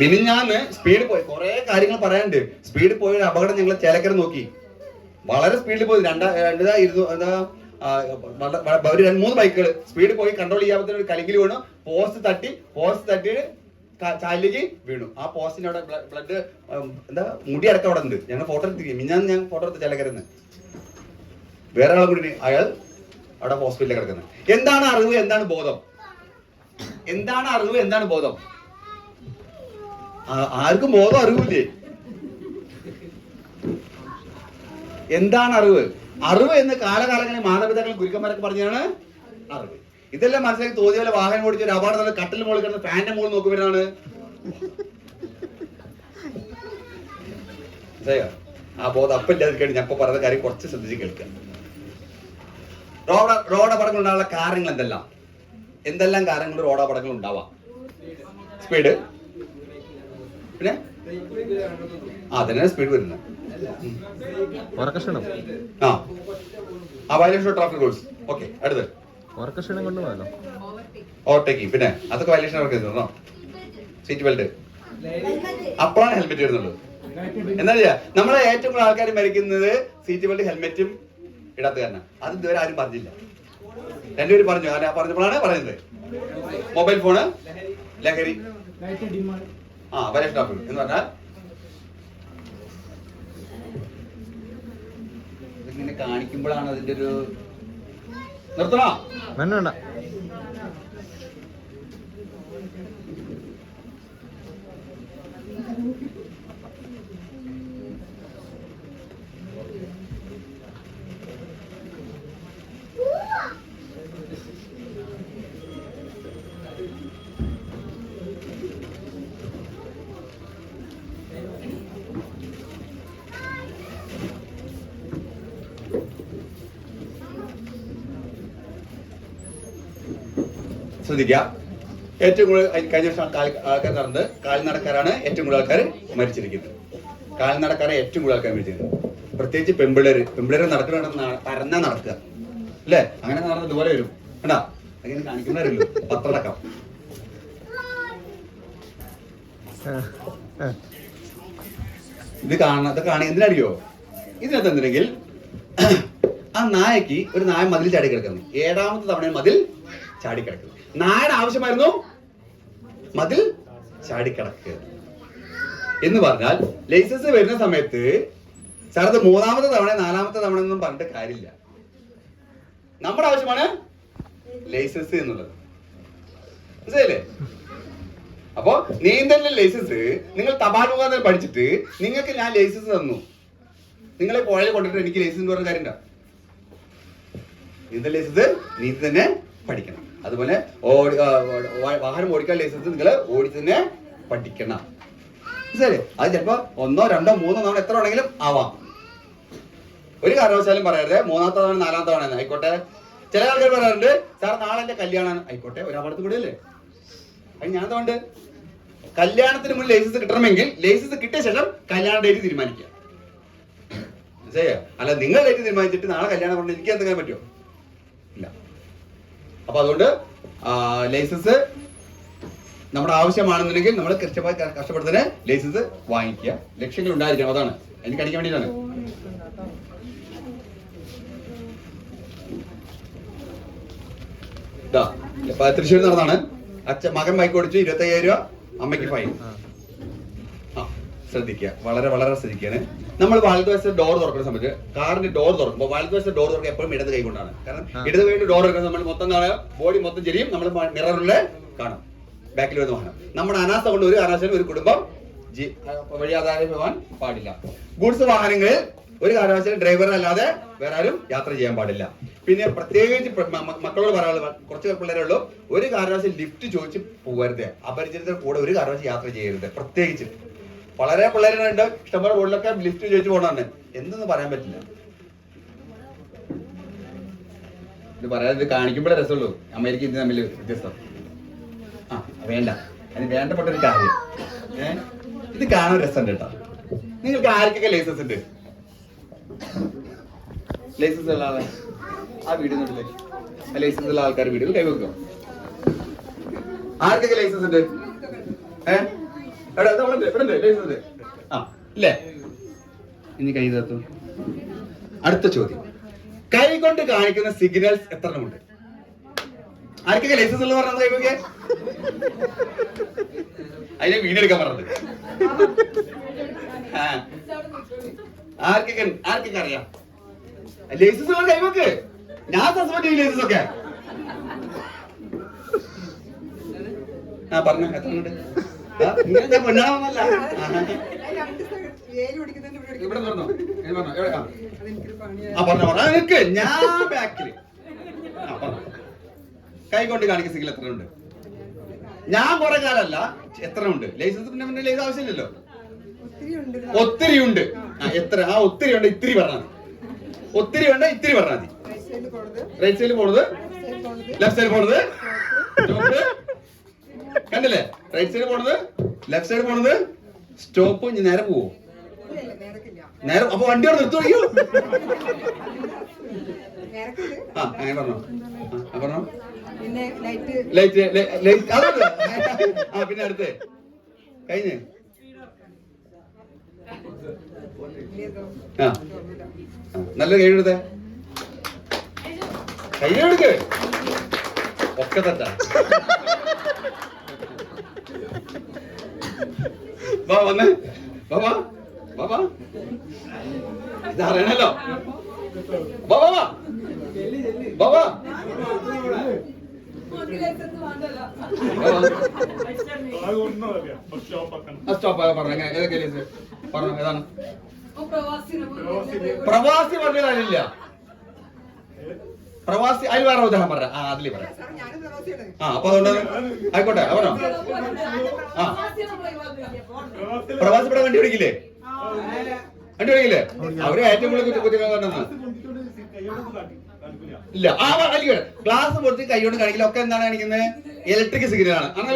മിനിഞ്ഞാന്ന് സ്പീഡ് പോയി. കുറെ കാര്യങ്ങൾ പറയാനുണ്ട്. സ്പീഡ് പോയ അപകടം ഞങ്ങൾ ചേലക്കര നോക്കി. വളരെ സ്പീഡിൽ പോയി. രണ്ടാ രണ്ടാ ഇരുന്നു എന്താ ഒരു രണ്ട് മൂന്ന് ബൈക്കുകൾ സ്പീഡ് പോയി കൺട്രോൾ ചെയ്യാത്ത ഒരു കലിങ്കിൽ വീണു. പോസ്റ്റ് തട്ടി പോസ്റ്റ് തട്ടി ചാലിലേക്ക് വീണു. ആ പോസ്റ്റിന് അവിടെ ബ്ലഡ് എന്താ മുടി അടക്കം അവിടെ ഉണ്ട്. ഞങ്ങൾ ഫോട്ടോ എടുത്തിരിക്കും മിഞ്ഞാന്ന് ഞാൻ ഫോട്ടോ എടുത്ത് ചേലക്കരന്ന് വേറെ ആളെ കൂടി അയാൾ അവിടെ ഹോസ്പിറ്റലിൽ കിടക്കുന്നത്. എന്താണ് അറിവ്? എന്താണ് ബോധം? എന്താണ് അറിവ്? എന്താണ് ബോധം? ആർക്കും ബോധം അറിവില്ലേ? എന്താണ് അറിവ്? അറിവ് എന്ന് കാലകാലങ്ങളിൽ മാതാപിതാക്കൾ ഗുരുക്കന്മാരൊക്കെ പറഞ്ഞാണ് അറിവ്. ഇതെല്ലാം മനസ്സിലാക്കി തോന്നിയ പോലെ വാഹനം ഓടിച്ച് ഒരു അപകടം നടന്ന് കട്ടിൽ മുകളിൽ കിടന്ന് ഫാനിന്റെ മുകളിൽ നോക്കുമ്പോഴാണ്? ആ ബോധം അപ്പില്ലാതിരിക്കണം ഞാൻ ഇപ്പൊ പറഞ്ഞ കാര്യം കുറച്ച് ശ്രദ്ധിച്ച് കേൾക്കുക. റോഡ് റോഡപടങ്ങൾ അപകടങ്ങൾ ഉണ്ടാകാനുള്ള കാരണങ്ങൾ എന്തെല്ലാം എന്തെല്ലാം കാരണങ്ങൾ റോഡ് അപകടങ്ങൾ ഉണ്ടാവാം സ്പീഡ് പിന്നെ? ആ തന്നെ സ്പീഡ് വരുന്നത്. ആ. ആ violation of traffic rules okay അടുത്ത് ഉറക്കക്ഷീണം കൊണ്ട് പോയല്ലോ ഓവർടേക്കിംഗ് പിന്നെ അതൊക്കെ വയലേഷൻ സീറ്റ് ബെൽറ്റ് അപ്പോഴാണ് ഹെൽമെറ്റ് വരുന്നുള്ളൂ എന്താ ചെയ്യാ? നമ്മളെ ഏറ്റവും കൂടുതൽ ആൾക്കാർ മരിക്കുന്നത് സീറ്റ് ബെൽറ്റ് ഹെൽമെറ്റും ഇടാത്ത കാരണം അത് ഇതുവരെ ആരും പറഞ്ഞില്ല. രണ്ടുപേരും പറഞ്ഞു. ആരാ പറഞ്ഞപ്പോഴാണ് പറയുന്നത്. മൊബൈൽ ഫോണ് ലഹരി. ആ ഓഫ് എന്ന് പറഞ്ഞാൽ? ഇങ്ങനെ കാണിക്കുമ്പോഴാണ് അതിന്റെ ഒരു നിർത്തണോ? വേണ്ട വേണ്ട. ശ്രദ്ധിക്കാം ഏറ്റവും കൂടുതൽ കഴിഞ്ഞ വർഷം ആൾക്കാർ നടന്നത് കാൽനടക്കാരാണ് ഏറ്റവും കൂടുതൽ ആൾക്കാർ മരിച്ചിരിക്കുന്നത്. കാൽനടക്കാരെ ഏറ്റവും കൂടുതൽ ആൾക്കാർ മരിച്ചിരിക്കുന്നത്. പ്രത്യേകിച്ച് പെമ്പിളര് പെമ്പിളര് നടക്കുന്ന പരന്ന നടക്കുക. അല്ലേ? അങ്ങനെ നടന്ന ഇതുപോലെ വരും. കണ്ടാ? അങ്ങനെ കാണിക്കുന്നവരല്ലോ? പത്രടക്കം. ഇത് കാണാത്ത ഇത് കാണി എന്തിനറിയോ ഇതിനകത്ത് എന്തിനെങ്കിൽ ആ നായക്ക് ഒരു നായ മതിൽ ചാടി കിടക്കുന്നു. ഏഴാമത്തെ തവണ മതിൽ ചാടി കിടക്കുന്നു നായയുടെ ആവശ്യമായിരുന്നു മതിൽ ചാടിക്കിടക്കുക എന്ന് പറഞ്ഞാൽ ലൈസൻസ് വരുന്ന സമയത്ത് സാർ അത് മൂന്നാമത്തെ തവണ നാലാമത്തെ തവണ ഒന്നും പറഞ്ഞിട്ട് കാര്യമില്ല. നമ്മുടെ ആവശ്യമാണ് ലൈസൻസ് എന്നുള്ളത്. മനസ്സിലല്ലേ അപ്പോ നീന്തലിന്റെ ലൈസൻസ് നിങ്ങൾ തപാൽ മുഖാന്തരം പഠിച്ചിട്ട് നിങ്ങൾക്ക് ഞാൻ ലൈസൻസ് തന്നു. നിങ്ങളെ പുഴയിൽ കൊണ്ടിട്ട് എനിക്ക് ലൈസൻസ് പറഞ്ഞ കാര്യം നീന്തൽ ലൈസൻസ് നീ തന്നെ പഠിക്കണം. അതുപോലെ വാഹനം ഓടിക്കാൻ ലൈസൻസ് നിങ്ങൾ ഓടി തന്നെ പഠിക്കണം. ശരി അത് ചിലപ്പോ ഒന്നോ രണ്ടോ മൂന്നോ തവണ എത്ര വേണമെങ്കിലും ആവാം. ഒരു കാരണവശാലും പറയരുത്. മൂന്നാമത്തെ തവണ നാലാമത്തെ തവണ ആയിക്കോട്ടെ. ചില ആൾക്കാർ പറയാറുണ്ട് സാർ നാളെ എന്റെ കല്യാണം ആയിക്കോട്ടെ. ഒരു അപകടത്തിൽ കൂടെ അല്ലേ അത് ഞാൻ തോണ്ട് കല്യാണത്തിന് മുന്നിൽ ലൈസൻസ് കിട്ടണമെങ്കിൽ ലൈസൻസ് കിട്ടിയ ശേഷം കല്യാണ ഡേറ്റ് തീരുമാനിക്കുക. അല്ല നിങ്ങൾ ഡേറ്റ് തീരുമാനിച്ചിട്ട് നാളെ കല്യാണം കൊണ്ട് എനിക്ക് എന്തെങ്കിലും പറ്റുമോ? അപ്പൊ അതുകൊണ്ട് ലൈസൻസ് നമ്മുടെ ആവശ്യമാണെന്നുണ്ടെങ്കിൽ നമ്മൾ കൃത്യമായി ക- കഷ്ടപ്പെടുന്നതിന് ലൈസൻസ് വാങ്ങിക്കുക. ലക്ഷ്യങ്ങൾ ഉണ്ടായിരിക്കണം. അതാണ്. എനിക്ക് അടിക്കാൻ വേണ്ടിയിട്ടാണ്. തൃശ്ശൂർ നടന്നാണ്. അച്ഛൻ മകൻ ബൈക്ക് ഓടിച്ചു ഇരുപത്തയ്യായിരം രൂപ അമ്മയ്ക്ക് ഫൈൻ ശ്രദ്ധിക്കുക. വളരെ വളരെ ശ്രദ്ധിക്കുകയാണ്. നമ്മൾ വലതുവശത്തെ ഡോർ തുറക്കുന്ന സമയത്ത് കാറിന്റെ ഡോർ തുറക്കുമ്പോൾ വലതുവശത്തെ ഡോർ തുറക്കുക എപ്പോഴും ഇടത് കൈ കൊണ്ടാണ്. കാരണം. ഇടത് കൈ ഡോർ തുറക്കുന്ന നമ്മൾ മൊത്തം കാണുക ബോഡി മൊത്തം ചെരിയും. നമ്മൾ മിററിലെ കാണും. ബാക്കിൽ വരുന്ന വാഹനം. നമ്മുടെ അനാസ കൊണ്ട് ഒരു കാരണവശാലും ഒരു കുടുംബം വഴിയാധാരം പോകാൻ പാടില്ല. ഗുഡ്സ് വാഹനങ്ങളിൽ ഒരു കാരണവശാലും ഡ്രൈവർ അല്ലാതെ വേറെ ആരും യാത്ര ചെയ്യാൻ പാടില്ല. പിന്നെ പ്രത്യേകിച്ച് മക്കളോട് പറയാനുള്ള കുറച്ച് പിള്ളേരേ ഉള്ളൂ. ഒരു കാരണവശാലും ലിഫ്റ്റ് ചോദിച്ച് പോകരുത്. അപരിചിതരുടെ കൂടെ ഒരു കാരണവശാലും യാത്ര ചെയ്യരുത്. പ്രത്യേകിച്ച്. വളരെ പിള്ളേരുണ്ട്. ഇഷ്ടംപോലെ ബോർഡിലൊക്കെ ലിഫ്റ്റ് ചോദിച്ചു പോണെ എന്തെന്ന് പറയാൻ പറ്റില്ല. ഇത് പറയാൻ ഇത് കാണിക്കുമ്പോഴേ രസമുള്ളൂ. അമേരിക്ക ഇന്ത്യ തമ്മിൽ വ്യത്യസ്തം ആ വേണ്ട. അതിന് വേണ്ടപ്പെട്ട ഒരു കാര്യം. ഏഹ് ഇത് കാണാൻ രസമുണ്ട് കേട്ടോ. നിങ്ങൾക്ക് ആർക്കൊക്കെ ലൈസൻസ് ഉണ്ട്? ലൈസൻസ് ഉള്ള ആളെ. ആ കണ്ടില്ലേ ആ ലൈസൻസ് ഉള്ള ആൾക്കാർ വീഡിയോയിൽ കൈവെക്കും? ആർക്കൊക്കെ ലൈസൻസ് ഉണ്ട്? ഏ? ഇനി കൈ അടുത്ത ചോദ്യം. കൈ കൊണ്ട് കാണിക്കുന്ന സിഗ്നൽസ് എത്ര ഉണ്ട് ആർക്കൊക്കെ ലൈസൻസ് ഉള്ളത് പറഞ്ഞത് കൈവക്കെ അതിനെ വീണെടുക്കാൻ പറഞ്ഞത്. ആർക്കൊക്കെ ആർക്കൊക്കെ അറിയാം? ലൈസൻസ് ഉള്ള കൈവക്ക് ഞാൻ സസ്പെൻഡ് ചെയ്യും ലൈസൻസ് ഒക്കെ. ആ പറഞ്ഞു എത്ര ഉണ്ട് ഇവിടെ പറഞ്ഞോ എവിടെ? ആ. പറഞ്ഞു ഞാൻ ബാക്കിൽ ആ പറഞ്ഞു. കൈ കൊണ്ട് കാണിക്കുന്ന സിഗ്നൽ എത്ര ഉണ്ട് ഞാൻ കുറെ കാലല്ല എത്ര ഉണ്ട് ലൈസൻസ് പിന്നെ പിന്നെ ലൈസൻസ് ആവശ്യമില്ലല്ലോ. ഒത്തിരി ഉണ്ട് ആ എത്ര? ആ ഒത്തിരി ഉണ്ട് ഇത്തിരി പറഞ്ഞാൽ മതി. ഒത്തിരി വേണ്ട ഇത്തിരി പറഞ്ഞാൽ മതി. റൈറ്റ് സൈഡിൽ പോണത്. ലെഫ്റ്റ് സൈഡിൽ പോണത്. കണ്ടില്ലേ? റൈറ്റ് സൈഡിൽ പോണത്. ലെഫ്റ്റ് സൈഡ് പോണത്? സ്റ്റോപ്പ് നേരെ പോവോ? നേരെ അപ്പൊ വണ്ടി അവിടെ നിർത്തു തുടങ്ങിയോ? ആ അങ്ങനെ പറഞ്ഞോ. ആ, പറഞ്ഞോ. പിന്നെ ലൈറ്റ് ലൈറ്റ് അതല്ല ആ പിന്നെ അടുത്ത്. കഴിഞ്ഞ്. ആ, നല്ല കൈ എടുത്തേ. കൈ എടുക്ക്. ഒക്കെ തെറ്റാ വാ വന്ന്. വാ വാ. വാ ഇതറിയണല്ലോ. വാ വാ വാ. വാ പ്രവാസി സ്റ്റോപ്പ് പറഞ്ഞു എങ്ങനെ ഏതൊക്കെ ലൈസൻസ് പറഞ്ഞു ഏതാണ് പ്രവാസി പറഞ്ഞ കാര്യമില്ല പ്രവാസി അതിൽ വേറെ ഉദാഹരണം പറ ആ അതിൽ പറ ഞാനും പ്രവാസിയാണ്. ആ അപ്പൊ അതുകൊണ്ട് ആയിക്കോട്ടെ അവനോ ആ. പ്രവാസി ഇവിടെ വണ്ടി ഓടിക്കില്ലേ? വണ്ടി ഓടിക്കില്ലേ? അവർ ഏറ്റവും കൂടുതൽ കുറ്റ കുറ്റങ്ങൾ പറഞ്ഞത് ഇല്ല ആ കാണിക്കട്ടെ ഗ്ലാസ് പൊടുത്ത് കൈകൊണ്ട് കാണിക്കില്ല? ഒക്കെ എന്താണ് കാണിക്കുന്നത്? ഇലക്ട്രിക് സിഗ്നൽ ആണ് അങ്ങനെ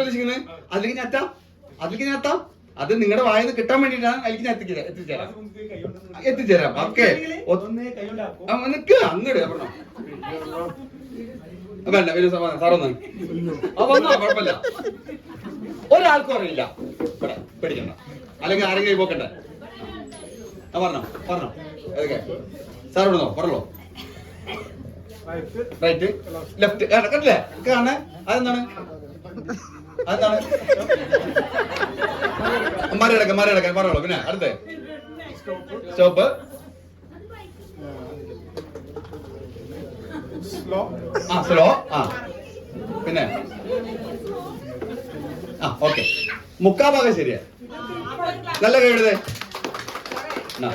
അതിലേക്ക് ഞെത്താം അതിലേക്ക് ഞെത്താം അത് നിങ്ങളുടെ വായിൽ നിന്ന് കിട്ടാൻ വേണ്ടിയിട്ടാണ് ഞാൻ എത്തിക്കുക എത്തിച്ചേരാം. എത്തിച്ചേരാം ഓക്കെ. നിക്ക് അങ്ങട് പറഞ്ഞോ. വേണ്ട ഒരു സാറൊന്ന് ആ വന്നോ കുഴപ്പമില്ല. ഒരാൾക്കും അറിയില്ല. ഇവിടെ പേടിക്കണ്ട. അല്ലെങ്കിൽ ആരെങ്കിലും പോക്കണ്ടേ പോക്കണ്ട? ആ പറഞ്ഞോ പറഞ്ഞോ. ഏതൊക്കെ സാർ ഇവിടുന്നോ? പറഞ്ഞോ. റൈറ്റ് ലെഫ്റ്റ് കണ്ടില്ലേ? കാണേ? അതെന്താണ്? അതെന്താണ്? മറികടക്കാൻ മറികടക്കാൻ പറഞ്ഞോളൂ. പിന്നെ അടുത്തേ. സ്റ്റോപ്പ്. ആ സ്ലോ. ആ. പിന്നെ. ആ ഓക്കെ. മുക്കാ ഭാഗം ശരിയാ. നല്ല കേടുതേ ആ.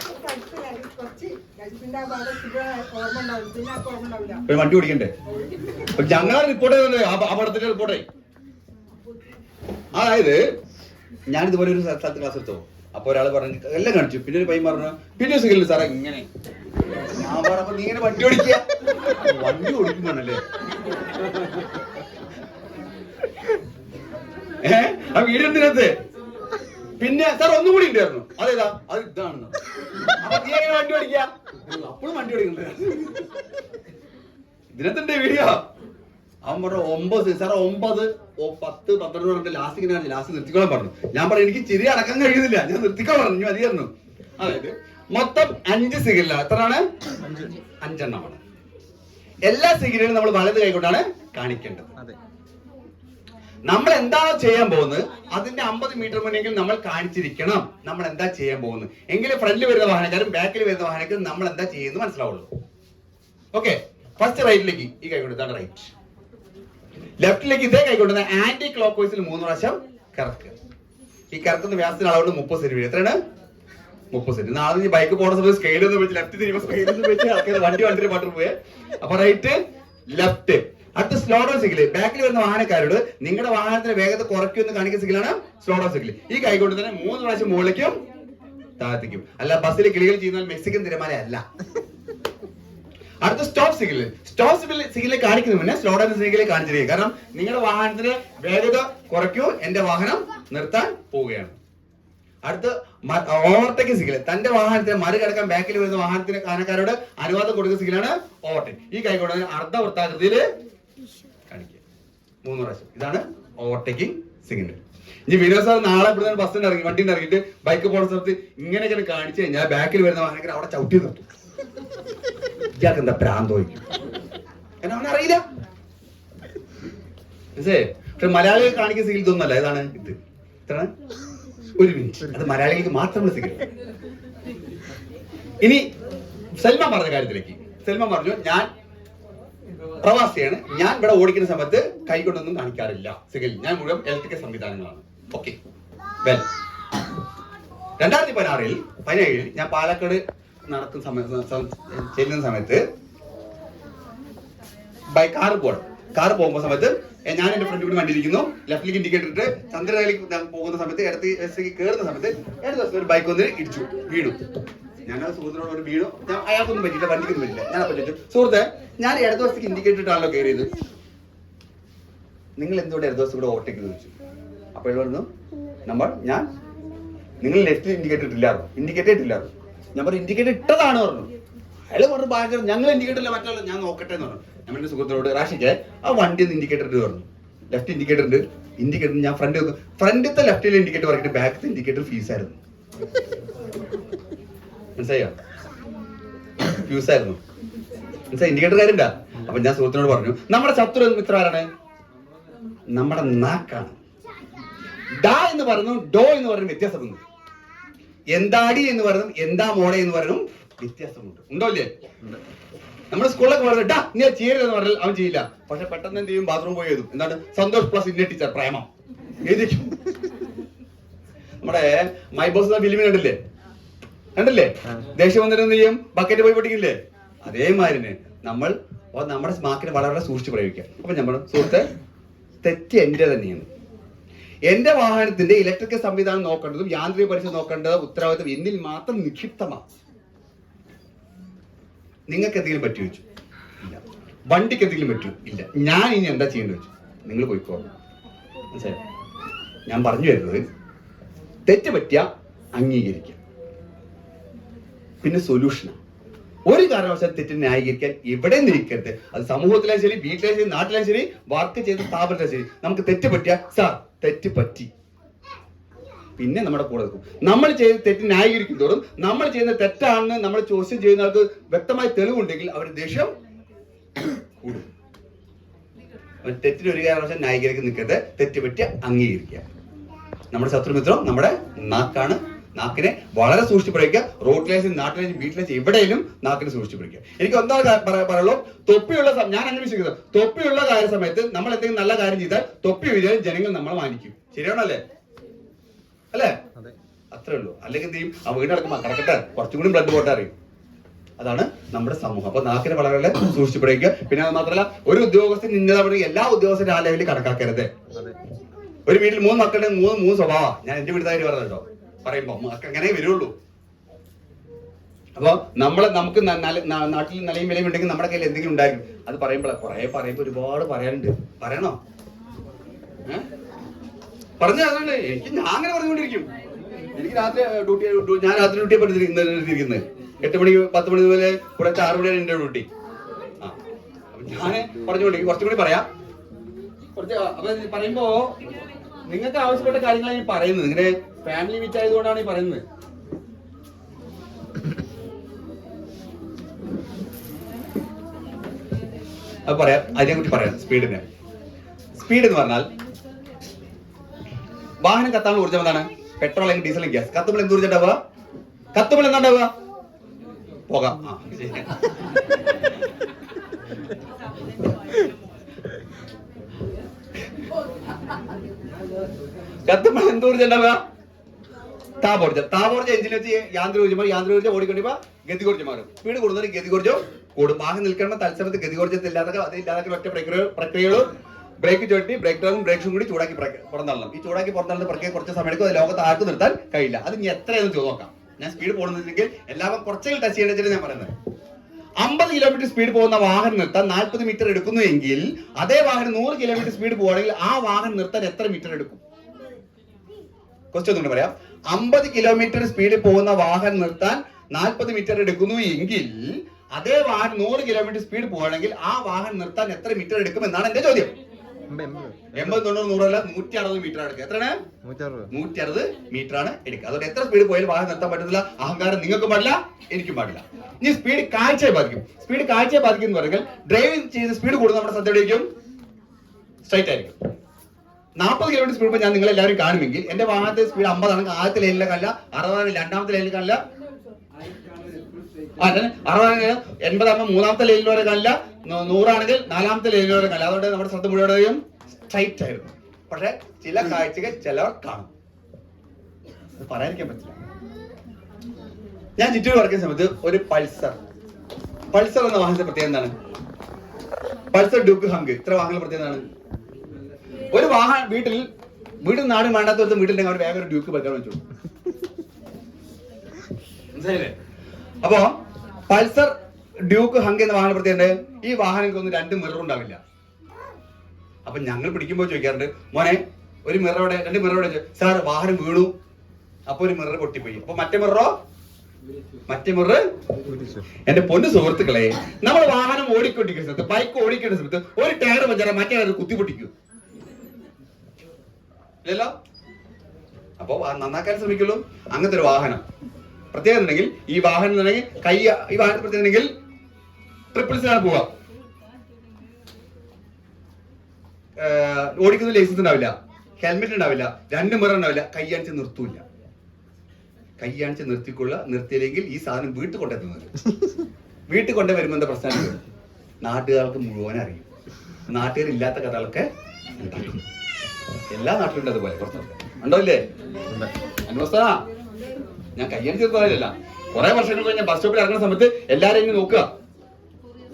ആ വണ്ടി ഓടിക്കണ്ടേ? ഞങ്ങളെ റിപ്പോർട്ട് ചെയ്തത് അപകടത്തിന്റെ റിപ്പോർട്ടേ അതായത് ഞാൻ ഇതുപോലെ ഒരു സ്ഥലത്ത് ക്ലാസ് എടുത്തോ. അപ്പൊ ഒരാൾ പറഞ്ഞു എല്ലാം കാണിച്ചു. പിന്നെ ഒരു പയ്യൻ പറഞ്ഞു പിന്നെ സിഗ്നൽ സാറേ. ഇങ്ങനെ. ഞാൻ പറഞ്ഞപ്പോ നീ ഇങ്ങനെ വണ്ടി ഓടിക്കുക? വണ്ടി ഓടിക്കുമ്പോഴല്ലേ ഏ? ആ വീട് എന്തിനകത്ത്? പിന്നെ സാർ ഒന്നും കൂടി ഉണ്ടായിരുന്നു. അതേതാ? അത് ഇതാണെന്ന്. വണ്ടി ഓടിക്കുക? അപ്പോഴും വണ്ടി ഓടിക്കണ്ടേ? ഇതിനകത്തുണ്ട് വീഡിയോ? അവൻ പറഞ്ഞു ഒമ്പത് സാറേ ഒമ്പത്. ഓ പത്ത് പന്ത്രണ്ട് പറഞ്ഞിട്ട് ലാസ്റ്റ് ഇങ്ങനെ കാണിച്ചു ലാസ്റ്റ് നിർത്തിക്കോളാൻ പറഞ്ഞു. ഞാൻ പറഞ്ഞു എനിക്ക് ചിരി അടക്കാൻ കഴിയുന്നില്ല. ഞാൻ നിർത്തിക്കോളാൻ പറഞ്ഞു. ഞാൻ മതിയായിരുന്നു അതായത് മൊത്തം അഞ്ച് സിഗിലാണ് എത്രയാണ്? അഞ്ചെണ്ണമാണ്. എല്ലാ സിഗിലും നമ്മൾ വലത് കൈകൊണ്ടാണ് കാണിക്കേണ്ടത്. നമ്മൾ എന്താണോ ചെയ്യാൻ പോകുന്നത്? അതിന്റെ അമ്പത് മീറ്റർ മുന്നെങ്കിൽ നമ്മൾ കാണിച്ചിരിക്കണം. നമ്മൾ എന്താ ചെയ്യാൻ പോകുന്നത്? എങ്കിലും ഫ്രണ്ടിൽ വരുന്ന വാഹനക്കാരും ബാക്കിൽ വരുന്ന വാഹനക്കാരും നമ്മൾ എന്താ ചെയ്യുന്നത് മനസ്സിലാവുള്ളൂ. ഓക്കെ. ഫസ്റ്റ് റൈറ്റിലേക്ക് ഈ കൈ കൊടുത്താണ് റൈറ്റ് ലെഫ്റ്റിലേക്ക് ഇതേ കൈ കൊണ്ട് ആന്റി ക്ലോക്ക് വൈസിൽ മൂന്ന് പ്രാവശ്യം കറക്കുക ഈ കറക്കുന്ന വ്യാസത്തിന് അളവുണ്ട് മുപ്പത് സെന്റിമീറ്റർ എത്രയാണ്? മുപ്പത് സെന്റ് നാളെ ബൈക്ക് പോണ സമയത്ത് സ്കെയിൽ ഒന്നും വെച്ച് ലെഫ്റ്റ് തിരിയുമ്പോൾ സ്കെയിൽ ഒന്നും വെച്ച് ആൾക്കാർ വണ്ടി വണ്ടി പാട്ട് പോയേ അപ്പൊ റൈറ്റ് ലെഫ്റ്റ് അടുത്ത സ്ലോ ഡൗൺ സിഗ്നൽ ബാക്കിൽ വരുന്ന വാഹനക്കാരോട് നിങ്ങളുടെ വാഹനത്തിന്റെ വേഗത കുറയ്ക്കുമെന്ന് കാണിക്കുന്ന സിഗ്നലാണ് സ്ലോ ഡൗൺ സിഗ്നൽ ഈ കൈ കൊണ്ട് തന്നെ മൂന്ന് പ്രാവശ്യം മുകളിലേക്കും താഴ്ത്തിക്കും. അല്ല ബസ്സിൽ കിളികൾ ചെയ്യുന്ന മെക്സിക്കൻ തിരമാല അല്ല അടുത്ത സ്റ്റോപ്പ് സിഗ്നൽ സ്റ്റോപ്പ് സിഗ്നൽ കാണിക്കുന്ന മുന്നേ സ്ലോ ഡൗൺ സിഗ്നൽ കാണിച്ചിരിക്കുക കാരണം നിങ്ങളുടെ വാഹനത്തിന്റെ വേഗത കുറയ്ക്കൂ എന്റെ വാഹനം നിർത്താൻ പോവുകയാണ്. അടുത്ത ഓവർടേക്ക് സിഗ്നൽ തന്റെ വാഹനത്തിന് മറികടക്കാൻ ബാക്കിൽ വരുന്ന വാഹനത്തിന് കാനക്കാരോട് അനുവാദം കൊടുക്കുന്ന സിഗ്നലാണ് ഓവർടേക്ക് ഈ കൈകൊണ്ട് അർദ്ധവൃത്താകൃതിയിൽ അർദ്ധ വൃത്താകൃതിയിൽ കാണിക്കുക. മൂന്ന് പ്രാവശ്യം. ഇതാണ് ഓവർടേക്കിംഗ് സിഗ്നൽ ഇനി വിനോദ് സാർ നാളെ ഇവിടുന്ന് ബസ്സിന് ഇറങ്ങി വണ്ടിയിൽ ഇറങ്ങിയിട്ട് ബൈക്ക് പോകുന്ന സ്ഥലത്ത് ഇങ്ങനെയൊക്കെ കാണിച്ചു കഴിഞ്ഞാൽ ബാക്കിൽ വരുന്ന വാഹനക്കാർ അവിടെ ചവിട്ടി നിർത്തും. ഇയാൾക്ക് എന്താ പ്രാന്തോയിക്കും എന്നാ അറിയില്ല? പക്ഷെ മലയാളികൾ കാണിക്കുന്ന സീൽ ഇതൊന്നല്ല ഇതാണ് ഇത്. ഇതാണ് ഒരു മിനിറ്റ്. അത് മലയാളികൾക്ക് മാത്രമുള്ള സീൽ ഇനി സൽമാൻ പറഞ്ഞ കാര്യത്തിലേക്ക്. സൽമാൻ പറഞ്ഞു ഞാൻ പ്രവാസിയാണ്. ഞാൻ ഇവിടെ ഓടിക്കുന്ന സമയത്ത് കൈകൊണ്ടൊന്നും കാണിക്കാറില്ല സിഗൽ ഞാൻ മുഴുവൻ ഇലക്ട്രിക്കൽ സംവിധാനങ്ങളാണ്. ഓക്കെ വെൽ രണ്ടായിരത്തി പതിനാറിൽ പതിനേഴിൽ ഞാൻ പാലക്കാട് നടത്തുന്ന സമയത്ത് ചെല്ലുന്ന സമയത്ത് ബൈ കാർ പോകണം കാർ പോകുമ്പോൾ സമയത്ത് ഞാൻ എന്റെ ഫ്രണ്ട് കൂടി വണ്ടിയിരിക്കുന്നു ലെഫ്റ്റിലേക്ക് ഇൻഡിക്കേറ്റർ ഇട്ട് ഞാൻ പോകുന്ന സമയത്ത് ഇടത്ത് കയറുന്ന സമയത്ത് ഇടത് ഒരു ബൈക്ക് ഒന്നിന് ഇടിച്ചു. വീണു. ഞാൻ സുഹൃത്തിനോട് ഒരു വീണു അയാൾക്കൊന്നും പറ്റില്ല വണ്ടിക്കൊന്നും പറ്റില്ല ഞാൻ പറ്റില്ല. സുഹൃത്തെ ഞാൻ ഇടത് വശത്തേക്ക് ഇൻഡിക്കേറ്റർ ഇട്ടാണല്ലോ കയറിയത് നിങ്ങൾ എന്തുകൊണ്ട് ഇടത് വശത്ത് കൂടെ ഓവർടേക്ക് ചോദിച്ചു അപ്പോൾ നമ്മൾ ഞാൻ നിങ്ങൾ ലെഫ്റ്റിൽ ഇൻഡിക്കേറ്റർ ഇട്ടില്ലായിരുന്നു. ഇൻഡിക്കേറ്റർ ഇട്ടില്ലായിരുന്നു. ഞാൻ പറഞ്ഞു ഇൻഡിക്കേറ്റർ ഇട്ടതാണ് പറഞ്ഞു. അയാൾ പറഞ്ഞു ഭയങ്കര ഞങ്ങൾ ഇൻഡിക്കേറ്റർ ഇല്ല മറ്റുള്ള ഞാൻ നോക്കട്ടെ എന്ന് പറഞ്ഞു. ഞാൻ എന്റെ സുഹൃത്തിനോട് റാഷിക്ക് ആ വണ്ടി ഒന്ന് ഇൻഡിക്കേറ്റർ ഇട്ട് പറഞ്ഞു. ലെഫ്റ്റ് ഇൻഡിക്കേറ്റർ ഉണ്ട് ഇൻഡിക്കേറ്റർ ഞാൻ ഫ്രണ്ട് ഫ്രണ്ടിലത്തെ ലെഫ്റ്റിലെ ഇൻഡിക്കേറ്റർ പറഞ്ഞിട്ട് ബാക്കത്തെ ഇൻഡിക്കേറ്റർ ഫീസ് ആയിരുന്നു. മനസ്സിലായോ? ഫ്യൂസ് ആയിരുന്നു. മനസ്സിലായി? ഇൻഡിക്കേറ്റർ കാര്യണ്ട അപ്പൊ ഞാൻ സുഹൃത്തിനോട് പറഞ്ഞു നമ്മുടെ ശത്രു മിത്ര ആരാണ്? നമ്മുടെ നാക്കാണ്. ഡ എന്ന് പറയുന്നു ഡോ എന്ന് പറയുന്ന വ്യത്യാസമുണ്ട്. എന്താടി എന്ന് പറയുന്നു എന്താ മോളെ എന്ന് പറയുന്നു വ്യത്യാസമുണ്ട്. ഉണ്ടോ ഇല്ലേ നമ്മുടെ സ്കൂളിലൊക്കെ പറഞ്ഞു ഡാ നീ ചെയ്യരുത് എന്ന് പറഞ്ഞാൽ അവൻ ചെയ്യില്ല. പക്ഷെ പെട്ടെന്ന് എന്ത് ചെയ്യും? ബാത്റൂം പോയി എഴുതും. എന്താണ്? Santosh plus India teacher Premam. എഴുതിക്കും. നമ്മുടെ മൈ ബോസ് ഫിലിമിൽ കണ്ടില്ലേ? കണ്ടില്ലേ? ദേഷ്യം വന്നിട്ട് എന്ത് ചെയ്യും? ബക്കറ്റ് പോയി പൊട്ടിക്കില്ലേ? അതേമാതിരി നമ്മൾ നമ്മുടെ സ്മാക്കിനെ വളരെ സൂക്ഷിച്ച് പ്രയോഗിക്കാം അപ്പൊ നമ്മൾ സുഹൃത്തെ തെറ്റ് എന്റെ തന്നെയാണ്. എന്റെ വാഹനത്തിന്റെ ഇലക്ട്രിക്കൽ സംവിധാനം നോക്കേണ്ടതും യാന്ത്രിക പരിശോധന നോക്കേണ്ടത് ഉത്തരവാദിത്വം എന്നിൽ മാത്രം നിക്ഷിപ്തമാണ് നിങ്ങൾക്ക് എന്തെങ്കിലും പറ്റി വെച്ചു ഇല്ല. വണ്ടിക്ക് എന്തെങ്കിലും പറ്റൂ ഇല്ല. ഞാൻ ഇനി എന്താ ചെയ്യേണ്ടത് വെച്ചു നിങ്ങൾ പോയിക്കോ. ഞാൻ പറഞ്ഞു വരുന്നത് തെറ്റ് പറ്റിയ അംഗീകരിക്കുക പിന്നെ സൊല്യൂഷനാണ് ഒരു കാരണവശാലും തെറ്റ് ന്യായീകരിക്കാൻ എവിടെ നിൽക്കരുത്. അത് സമൂഹത്തിലായാലും ശരി വീട്ടിലായാലും ശരി നാട്ടിലായാലും ശരി വർക്ക് ചെയ്ത സ്ഥാപനത്തിലായാലും ശരി. നമുക്ക് തെറ്റ് പറ്റിയ സാർ തെറ്റ് പറ്റി പിന്നെ നമ്മുടെ കൂടെ നിൽക്കും. നമ്മൾ ചെയ്ത തെറ്റ് ന്യായീകരിക്കും തോറും നമ്മൾ ചെയ്യുന്ന തെറ്റാണെന്ന് നമ്മൾ ചോദ്യം ചെയ്യുന്ന ആൾക്ക് വ്യക്തമായ തെളിവുണ്ടെങ്കിൽ അവർ ദേഷ്യം കൂടും. തെറ്റിന് ഒരു കാരണവശാൽ ന്യായീകരിക്കാൻ നിൽക്കരുത് തെറ്റ് പറ്റി അംഗീകരിക്കുക. നമ്മുടെ ശത്രുമിത്രം നമ്മുടെ നാക്കാണ്. നാക്കിനെ വളരെ സൂക്ഷിച്ച് പിടിക്കുക. റോട്ടിലേക്കും നാട്ടിലേക്കും വീട്ടിലേക്കും എവിടെയും നാക്കിനെ സൂക്ഷിച്ച് പിടിക്കുക. എനിക്ക് ഒന്നാമത് പറയുള്ളൂ തൊപ്പിയുള്ള ഞാൻ അങ്ങനെ വിശ്വസിക്കുന്നത് തൊപ്പിയുള്ള കാര്യ സമയത്ത് നമ്മൾ എന്തെങ്കിലും നല്ല കാര്യം ചെയ്താൽ തൊപ്പി വിചാരം ജനങ്ങൾ നമ്മളെ മാനിക്കും. ശരിയാണല്ലേ? അല്ലേ? അതെ. അത്രേ ഉള്ളൂ. അല്ലെങ്കിൽ എന്ത് ചെയ്യും? ആ വീട് നടക്കുമ്പോൾ കിടക്കട്ടെ കുറച്ചും കൂടി ബ്ലഡ് പോട്ടെ അറിയും. അതാണ് നമ്മുടെ സമൂഹം. അപ്പൊ നാക്കിനെ വളരെ സൂക്ഷിച്ച് പഠിക്കുക പിന്നെ അത് മാത്രമല്ല ഒരു ഉദ്യോഗസ്ഥൻ നിന്നതാണെങ്കിൽ എല്ലാ ഉദ്യോഗസ്ഥരും ആ ലെവലിൽ കണക്കാക്കരുത്. ഒരു വീട്ടിൽ മൂന്ന് മക്കളുടെ മൂന്ന് മൂന്ന് സ്വഭാവ. ഞാൻ എന്റെ വീട്ടുകാർ പറഞ്ഞു കേട്ടോ പറയുമ്പോ മക്ക അങ്ങനെ വരുള്ളൂ. അപ്പോൾ നമ്മളെ നമുക്ക് നാട്ടിൽ നിലയും വിലയും ഉണ്ടെങ്കിൽ നമ്മുടെ കയ്യിൽ എന്തെങ്കിലും ഉണ്ടായിരിക്കും. അത് പറയുമ്പോൾ കുറെ പറയുമ്പോ ഒരുപാട് പറയാനുണ്ട്. പറയണോ? പറഞ്ഞു അതുകൊണ്ട് എനിക്ക് ഞാൻ അങ്ങനെ പറഞ്ഞുകൊണ്ടിരിക്കും. എനിക്ക് രാത്രി ഡ്യൂട്ടി ഞാൻ രാത്രി ഡ്യൂട്ടിയെ പറ്റിയിരിക്കുന്നത് എട്ട് മണി പത്ത് മണി മുതൽ കുറച്ച് ആറ് മണിയാണ് എന്റെ ഡ്യൂട്ടി. ആ. ഞാൻ പറഞ്ഞുകൊണ്ടിരിക്കും. കുറച്ചും കൂടി പറയാം. കുറച്ച് അപ്പൊ പറയുമ്പോൾ പറയുമ്പോ നിങ്ങൾക്ക് ആവശ്യപ്പെട്ട കാര്യങ്ങളാണ് ഞാൻ പറയുന്നത്. നിങ്ങളുടെ ഫാമിലി മീറ്റ് ആയതുകൊണ്ടാണ് ഈ പറയുന്നത്. അത് പറയാം. അതിനെ കുറിച്ച് പറയാം. സ്പീഡിനെ സ്പീഡ് എന്ന് പറഞ്ഞാൽ വാഹനം കത്താനുള്ള ഊർജം എന്താണ്? പെട്രോൾ അല്ലെങ്കിൽ ഡീസൽ ഗ്യാസ് കത്തുമ്പോൾ എന്ത് ഊർജം ഉണ്ടാവുക? കത്തുമ്പോൾ എന്താ ഉണ്ടാവുക? പോകാം. കത്തുമ്പോൾ എന്ത് ഊർജം ഉണ്ടാവുക? താപോർജം. താപോർജ എഞ്ചിൻ വെച്ച് യാന്ത്രികോർജം? മാറും യാന്ത്രികോർജം ഓടിക്കൊണ്ടിപ്പോ ഗതികോർജം മാറും. സ്പീഡ് കൂടുന്നതിന് ഗതികോർജം കൂടും. വാഹനം നിൽക്കണം തത്സരത്ത് ഗതികോർജത്തിൽ ഇല്ലാതെ അത് ഇല്ലാതെ ഒറ്റ പ്രക്രിയ പ്രക്രിയകളും ബ്രേക്ക് ചുവട്ടി ബ്രേക്ക് ഡൗൺ ബ്രേക്സും കൂടി ചൂടാക്കി പുറ- പുറന്തള്ളണം. ഈ ചൂടാക്കി പുറന്തള്ളുന്ന പ്രക്രിയ കുറച്ച് സമയം എടുക്കും അത് ലോകത്ത് ആർക്കും നിർത്താൻ കഴിയില്ല. അത് ഇനി എത്രയെന്ന് നോക്കാം. ഞാൻ സ്പീഡ് പോകുന്നുണ്ടെങ്കിൽ എല്ലാവരും കുറച്ചെങ്കിലും ടച്ച് ചെയ്യേണ്ടത് ഞാൻ പറയുന്നത്. അമ്പത് കിലോമീറ്റർ സ്പീഡ് പോകുന്ന വാഹനം നിർത്താൻ നാൽപ്പത് മീറ്റർ എടുക്കുന്നു എങ്കിൽ അതേ വാഹനം നൂറ് കിലോമീറ്റർ സ്പീഡ് പോവുകയാണെങ്കിൽ ആ വാഹനം നിർത്താൻ എത്ര മീറ്റർ എടുക്കും? ക്വസ്റ്റ്യൻ പറയാം. അമ്പത് കിലോമീറ്റർ സ്പീഡിൽ പോകുന്ന വാഹനം നിർത്താൻ നാൽപ്പത് മീറ്റർ എടുക്കുന്നു എങ്കിൽ അതേ വാഹനം നൂറ് കിലോമീറ്റർ സ്പീഡ് പോകണമെങ്കിൽ ആ വാഹനം നിർത്താൻ എത്ര മീറ്റർ എടുക്കും എന്നാണ് എന്റെ ചോദ്യം. എൺപത് തൊണ്ണൂറ് നൂറല്ല നൂറ്റി അറുപത് മീറ്റർ എടുക്കുക. എത്രയാണ്? നൂറ്ററുപത് നൂറ്റി അറുപത് മീറ്റർ ആണ് എടുക്കുക. അതുകൊണ്ട് എത്ര സ്പീഡ് പോയാലും വാഹനം നിർത്താൻ പറ്റത്തില്ല. അഹങ്കാരം നിങ്ങൾക്കും പാടില്ല എനിക്കും പാടില്ല. ഇനി സ്പീഡ് കാഴ്ചയെ ബാധിക്കും. സ്പീഡ് കാഴ്ചയെ ബാധിക്കും എന്ന് പറഞ്ഞാൽ ഡ്രൈവിംഗ് ചെയ്ത് സ്പീഡ് കൂടുന്ന നമ്മുടെ ശ്രദ്ധ സ്ട്രൈറ്റ് ആയിരിക്കും. നാൽപ്പത് കിലോമീറ്റർ സ്പീഡ് ഞാൻ നിങ്ങൾ എല്ലാവരും കാണുമെങ്കിൽ എന്റെ വാഹനത്തെ സ്പീഡ് അമ്പതാണ്. ആദ്യത്തെ ലൈനിലെ കല്ല അറുപതാണ് രണ്ടാമത്തെ ലൈനിൽ കല്ല. ആ, അങ്ങനെ അറുപതാണെങ്കിൽ എൺപതാകുമ്പോൾ മൂന്നാമത്തെ ലൈനിൽ വരെ കല്ല നൂറാണെങ്കിൽ നാലാമത്തെ ലൈനിൽ വരെ കല്ല. അതുകൊണ്ട് നമ്മുടെ ശ്രദ്ധ മുഴുവൻ സ്ട്രൈറ്റ് ആയിരുന്നു. പക്ഷെ ചില കാഴ്ചകൾ ചിലവർ കാണും. അത് പറ്റില്ല. ഞാൻ ചുറ്റൂർ വർക്കുന്ന സമയത്ത് ഒരു പൾസർ. പൾസർ എന്ന വാഹനത്തെ പ്രത്യേകത എന്താണ്? പൾസർ ഡ്യൂക്ക് ഹങ്ക് ഇത്ര വാഹനങ്ങളുടെ പ്രത്യേകത എന്താണ്? ഒരു വാഹനം വീട്ടിൽ വീട്ടിൽ നാടും വേണ്ടാത്തവർക്ക് വീട്ടിൽ അവർ വേഗം ഡ്യൂക്ക് വെക്കാൻ വെച്ചു അപ്പോ പൾസർ ഡ്യൂക്ക് ഹങ്ക് എന്ന വാഹന പ്രത്യേകത ഈ വാഹനങ്ങൾക്കൊന്നും രണ്ട് മിറർ ഉണ്ടാവില്ല. അപ്പൊ ഞങ്ങൾ പിടിക്കുമ്പോൾ ചോദിക്കാറുണ്ട് മോനെ ഒരു മിററോടെ രണ്ട് മിററോടെ സാർ വാഹനം വീണു. അപ്പൊ ഒരു മിറർ പൊട്ടിപ്പോയി. അപ്പൊ മറ്റേ മിററോ മറ്റേ മിറർ എന്റെ പൊന്നു സുഹൃത്തുക്കളെ നമ്മൾ വാഹനം ഓടിക്കൊണ്ടിരിക്കുന്ന സമയത്ത് ബൈക്ക് ഓടിക്കേണ്ട സമയത്ത് ഒരു ടയർ വെച്ചാൽ മറ്റേ കുത്തി പൊട്ടിക്കും. ഇല്ലല്ലോ? അപ്പൊ വാ- നന്നാക്കാൻ ശ്രമിക്കുള്ളൂ. അങ്ങനത്തെ ഒരു വാഹനം. പ്രത്യേകത ഉണ്ടെങ്കിൽ ഈ വാഹനം ഉണ്ടെങ്കിൽ കൈ ഈ വാഹനം പ്രത്യേകത ഉണ്ടെങ്കിൽ ട്രിപ്പിൾസിലാണ് പോവാ ഓടിക്കുന്ന ലൈസൻസ് ഉണ്ടാവില്ല. ഹെൽമെറ്റ് ഉണ്ടാവില്ല. രണ്ട് മിറർ ഉണ്ടാവില്ല. കൈയാണിച്ച് നിർത്തൂല കൈയാണിച്ച് നിർത്തിക്കൊള്ള നിർത്തിയില്ലെങ്കിൽ ഈ സാധനം വീട്ടിൽ കൊണ്ടെത്തുന്നത് വീട്ടിൽ കൊണ്ടു വരുമ്പോൾ എന്താ പ്രശ്നം? നാട്ടുകാർക്ക് മുഴുവൻ അറിയും. നാട്ടുകാരില്ലാത്ത കഥകളൊക്കെ എനിക്കറിയും. എല്ലാ നാട്ടിലുണ്ട് അതുപോലെ കുറച്ചൊക്കെ ഉണ്ടോ. ഇല്ലേ അന്വസ്ഥാ ഞാൻ കയ്യടിച്ച് നിർത്താറില്ല കുറെ വർഷങ്ങൾ കഴിഞ്ഞ ബസ് സ്റ്റോപ്പിൽ ഇറങ്ങുന്ന സമയത്ത് എല്ലാരും ഇങ്ങനെ നോക്കുക.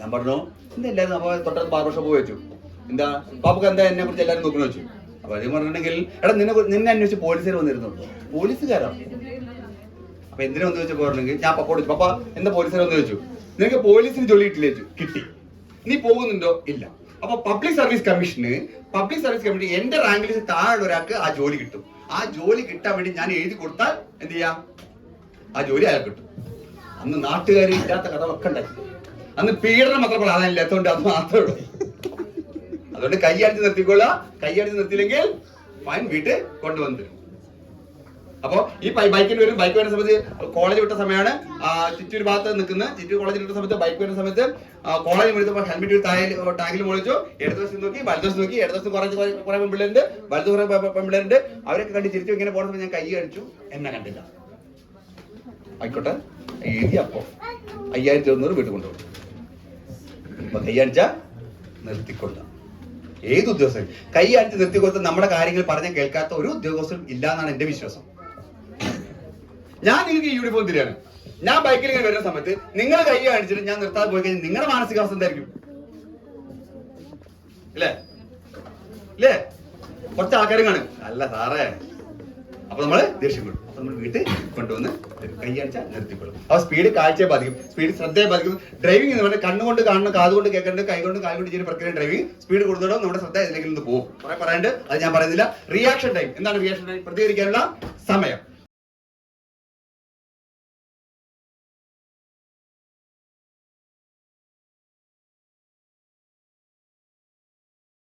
ഞാൻ പറഞ്ഞു എന്താ എല്ലാരും തൊട്ടടുത്ത് ബാർബർ ഷോപ്പ് വെച്ചു? എന്താ പാപ്പക്ക് എന്താ എന്നെ കുറിച്ച് എല്ലാരും നോക്കണ വെച്ചു? അപ്പൊ അത് പറഞ്ഞിട്ടുണ്ടെങ്കിൽ എടാ നിന്നെ നിന്നെ അന്വേഷിച്ച് പോലീസുകാർ വന്നിരുന്നുണ്ടോ പോലീസുകാരോ? അപ്പൊ എന്തിനാ വന്ന് ചോദിച്ചപ്പോ പറഞ്ഞെങ്കിൽ ഞാൻ പപ്പ ചോദിച്ചു പപ്പ എന്താ പോലീസുകാർ വന്ന് ചോദിച്ചു നിനക്ക് പോലീസിന് ജോലി കിട്ടില്ലേ? കിട്ടി. നീ പോകുന്നുണ്ടോ? ഇല്ല. അപ്പൊ public service commission public service commission എന്റെ റാങ്കിൽ താഴെ ഒരാൾക്ക് ആ ജോലി കിട്ടും. ആ ജോലി കിട്ടാൻ വേണ്ടി ഞാൻ എഴുതി കൊടുത്താൽ എന്ത് ചെയ്യാം? ആ ജോലി അയാൾ കിട്ടും. അന്ന് നാട്ടുകാർ ഇല്ലാത്ത കഥ ഒക്കെ ഉണ്ടായി. അന്ന് പീഡനം മാത്രം പ്രാധാന്യം ഇല്ലാത്തതുകൊണ്ട് അത് മാത്രമേ ഉള്ളൂ. അതുകൊണ്ട് കൈയടിച്ച് നിർത്തിക്കൊള്ളുക കൈയടിച്ച് നിർത്തിയില്ലെങ്കിൽ ഫൈൻ വീട്ടിൽ കൊണ്ടുവന്ന് അപ്പോ ഈ ബൈക്കിൽ വരും ബൈക്ക് വരുന്ന സമയത്ത് കോളേജ് വിട്ട സമയമാണ്. ചിറ്റൂർ ഭാഗത്ത് നിൽക്കുന്നത് ചിറ്റൂർ കോളേജിൽ വിട്ട സമയത്ത് ബൈക്ക് വരുന്ന സമയത്ത് കോളേജ് വിളിച്ചപ്പോൾ ഹെൽമെറ്റ് ടാങ്കിൽ ടാഗിൽ മുളിച്ചു ഇടതുവശം നോക്കി വലതുവശം നോക്കി. ഇടതുവശം കുറച്ച് കുറെ- പെൺപിള്ളേരുണ്ട്. വലതു കുറെ പെൺപിള്ളേരുണ്ട്. അവരൊക്കെ കണ്ട് ചിരിച്ചു ഇങ്ങനെ പോകുന്ന ഞാൻ കൈ അടിച്ചു എന്നെ കണ്ടില്ല. ആയിക്കോട്ടെ. എഴുതി അപ്പോ. അയ്യായിരത്തി തൊണ്ണൂറ് വീട്ടിൽ കൊണ്ടുപോകും. അപ്പൊ കൈ അടിച്ച നിർത്തിക്കൊണ്ട ഏത് ഉദ്യോഗസ്ഥൻ കൈ അടിച്ച് നിർത്തിക്കൊടുത്ത് നമ്മുടെ കാര്യങ്ങൾ പറഞ്ഞ് കേൾക്കാത്ത ഒരു ഉദ്യോഗസ്ഥനും ഇല്ല എന്നാണ് എന്റെ വിശ്വാസം. ഞാൻ നിങ്ങൾക്ക് യൂണിഫോം തരികയാണ്. ഞാൻ ബൈക്കിൽ ഇങ്ങനെ വരുന്ന സമയത്ത് നിങ്ങൾ കൈ കാണിച്ചിട്ട് ഞാൻ നിർത്താതെ പോയി കഴിഞ്ഞാൽ നിങ്ങളുടെ മാനസികാവസ്ഥ എന്തായിരിക്കും? അല്ലേ അല്ലേ കുറച്ച് ആൾക്കാരും കാണും. അല്ല സാറേ. അപ്പൊ നമ്മൾ ദേഷ്യപ്പെടും. അപ്പൊ നമ്മൾ വീട്ടിൽ കൊണ്ടുവന്ന് കൈ കാണിച്ചാൽ നിർത്തിക്കൊള്ളും അപ്പൊ സ്പീഡ് കാഴ്ചയെ ബാധിക്കും. സ്പീഡ് ശ്രദ്ധയെ ബാധിക്കും. ഡ്രൈവിംഗ് എന്ന് പറഞ്ഞാൽ കണ്ണുകൊണ്ട് കാണണം കാതുകൊണ്ട് കേൾക്കേണ്ട കൈകൊണ്ട് കാൽ കൊണ്ട് ചെയ്യുന്ന പ്രക്രിയ ഡ്രൈവിംഗ് സ്പീഡ് കൂടുതലോ നമ്മുടെ ശ്രദ്ധ നിന്ന് പോകും. കുറെ പറയാണ്ട് അത് ഞാൻ പറയുന്നില്ല. റിയാക്ഷൻ ടൈം എന്താണ് റിയാക്ഷൻ ടൈം പ്രതികരിക്കാനുള്ള സമയം.